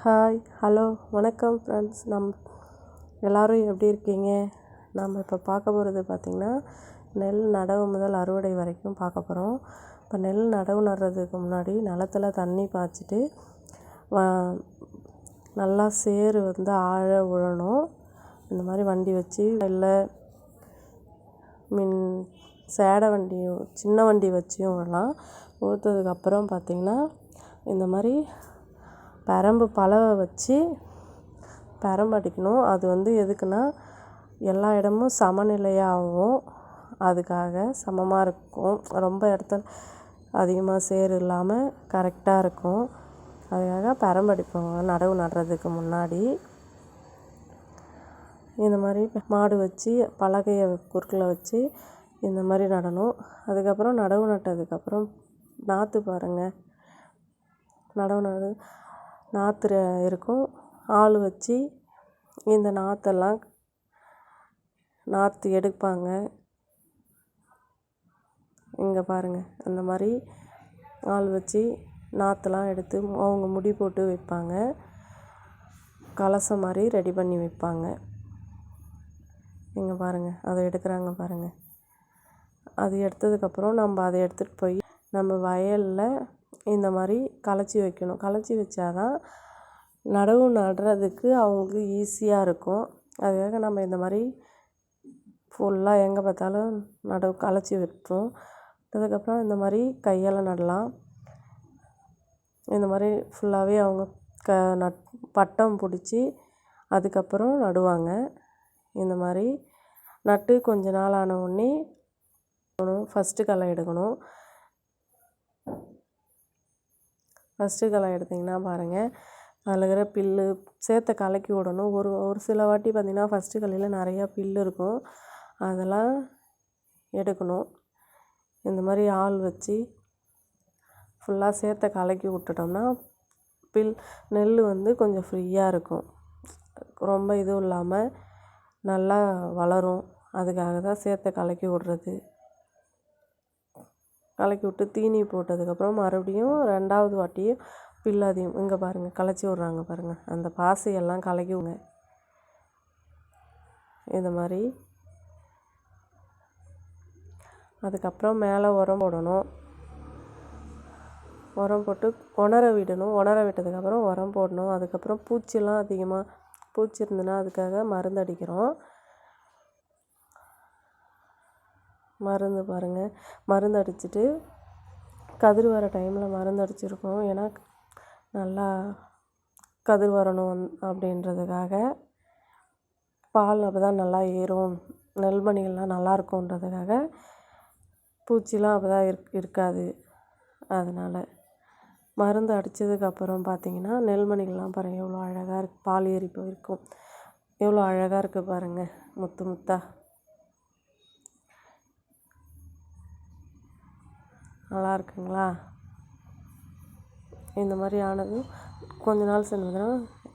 Hi hello வணக்கம் friends நம் எல்லோரும் எப்படி இருக்கீங்க? நம்ம இப்போ பார்க்க போகிறது பார்த்திங்கன்னா நெல் நடவு முதல் அறுவடை வரைக்கும் பார்க்க போகிறோம் இப்போ நெல் நடவு நடுறதுக்கு முன்னாடி நிலத்துல தண்ணி பாய்ச்சிட்டு நல்லா சேறு வந்து ஆழ உழணும். இந்த மாதிரி வண்டி வச்சு இல்லை மின் சேடை வண்டியும் சின்ன வண்டி வச்சும் விடலாம். ஊற்றதுக்கப்புறம் பார்த்திங்கன்னா இந்த மாதிரி பெரம்பு பலவை வச்சு பெரம்பு அடிக்கணும். அது வந்து எதுக்குன்னா எல்லா இடமும் சமநிலையாகவும் அதுக்காக சமமாக இருக்கும். ரொம்ப இடத்துல அதிகமாக சேறு இல்லாமல் கரெக்டாக இருக்கும். அதுக்காக பெரம்பு நடவு நடுறதுக்கு முன்னாடி. இந்த மாதிரி மாடு வச்சு பலகையை குறுக்கில் வச்சு இந்த மாதிரி நடணும். அதுக்கப்புறம் நடவு நட்டதுக்கப்புறம் நாற்று பாருங்கள் நடவு நடு நாற்று இருக்கும். ஆள் வச்சு இந்த நாற்றெல்லாம் நாற்று எடுப்பாங்க. இங்கே பாருங்கள் அந்த மாதிரி ஆள் வச்சு நாற்றெல்லாம் எடுத்து அவங்க முடி போட்டு வைப்பாங்க. கலசம் மாதிரி ரெடி பண்ணி வைப்பாங்க. இங்கே பாருங்கள் அதை எடுக்கிறாங்க பாருங்கள் அது எடுத்ததுக்கப்புறம் நம்ம அதை எடுத்துகிட்டு போய் நம்ம வயலில் இந்த மாதிரி களைச்சி வைக்கணும். களைச்சி வச்சா தான் நடவு நடுறதுக்கு அவங்களுக்கு ஈஸியாக இருக்கும். அதுக்காக நம்ம இந்த மாதிரி ஃபுல்லாக எங்கே பார்த்தாலும் நடவு களைச்சி வெட்டுறோம் அதுக்கப்புறம் இந்த மாதிரி கையால் நடலாம். இந்த மாதிரி ஃபுல்லாகவே அவங்க க நட் பட்டம் பிடிச்சி அதுக்கப்புறம் நடுவாங்க. இந்த மாதிரி நட்டு கொஞ்ச நாள் ஆன உடனே ஃபஸ்ட்டு களை எடுக்கணும். ஃபஸ்ட்டு களை எடுத்திங்கன்னா பாருங்கள் அதில் இருக்கிற புல்லு சேற்றை கலக்கி விடணும். ஒரு ஒரு சில வாட்டி பார்த்திங்கன்னா ஃபஸ்ட்டு களையில் நிறையா புல்லு இருக்கும். அதெல்லாம் எடுக்கணும். இந்த மாதிரி ஆள் வச்சு ஃபுல்லாக சேற்றை கலக்கி விட்டுட்டோம்னா பில் நெல் வந்து கொஞ்சம் ஃப்ரீயாக இருக்கும். ரொம்ப இதுவும் இல்லாமல் நல்லா வளரும். அதுக்காக தான் சேற்றை கலக்கி விட்றது. கலக்கி விட்டு தீனி போட்டதுக்கப்புறம் மறுபடியும் ரெண்டாவது வாட்டியும் பில்லாதையும் அதிகம். இங்கே பாருங்கள் களைச்சி விட்றாங்க பாருங்கள் அந்த பாசையெல்லாம் கலக்கிவிங்க இந்த மாதிரி. அதுக்கப்புறம் மேலே உரம் போடணும். உரம் போட்டு உணர விடணும். உணர விட்டதுக்கப்புறம் உரம் போடணும். அதுக்கப்புறம் பூச்சிலாம் அதிகமாக பூச்சி இருந்ததுன்னா அதுக்காக மருந்து அடிக்கிறோம். மருந்து பாருங்கள் மருந்து அடிச்சுட்டு கதிர் வர டைமில் மருந்து அடிச்சிருக்கோம். ஏன்னா நல்லா கதிர் வரணும் அப்படின்றதுக்காக பால் அப்போ தான் நல்லா ஏறும். நெல்மணிகள்லாம் நல்லா இருக்கும்ன்றதுக்காக பூச்சிலாம் அப்போ தான் இருக் இருக்காது. அதனால் மருந்து அடித்ததுக்கப்புறம் பார்த்திங்கன்னா நெல்மணிகள்லாம் பாருங்கள் எவ்வளோ அழகாக இருக்குது பால் ஏறி போயிருக்கும். எவ்வளோ அழகாக இருக்குது பாருங்கள் முத்து முத்தாக நல்லா இருக்குங்களா இந்த மாதிரி ஆனதும் கொஞ்ச நாள் சென்றதுனா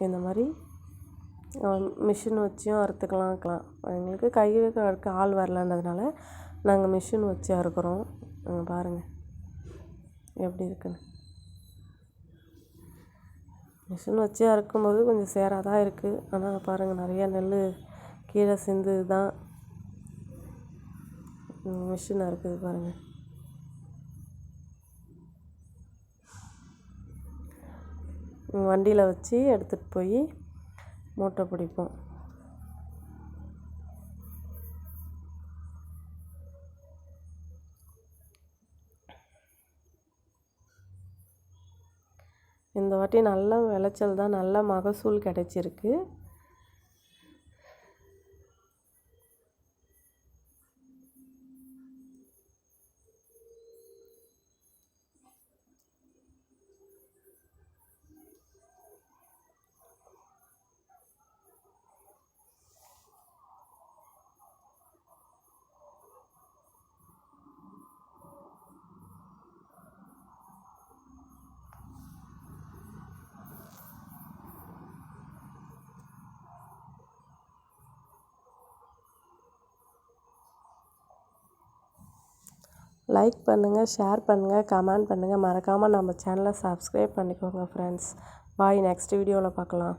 இந்த மாதிரி மிஷின் வச்சியும் அறுத்துக்கலாம் இருக்கலாம். எங்களுக்கு கையில் அறுக்க ஆள் வரலன்றதுனால நாங்கள் மிஷின் வச்சு அறுக்கிறோம். பாருங்கள் எப்படி இருக்குன்னு. மிஷின் வச்சு அறுக்கும்போது கொஞ்சம் சேராக தான் இருக்குது ஆனால் பாருங்கள் நிறையா நெல் கீழே சிந்து தான் மிஷின் அறுக்குது பாருங்கள் வண்டியில் வச்சு எடுத்துகிட்டு போய் மூட்டை பிடிப்போம். இந்த வாட்டி நல்ல விளைச்சல் தான் நல்ல மகசூல் கிடச்சிருக்கு. லைக் பண்ணுங்கள் ஷேர் பண்ணுங்கள் கமெண்ட் பண்ணுங்கள் மறக்காமல் நம்ம சேனலை சப்ஸ்கிரைப் பண்ணிக்கோங்க ஃப்ரெண்ட்ஸ் பாய் நெக்ஸ்ட் வீடியோவில் பார்க்கலாம்.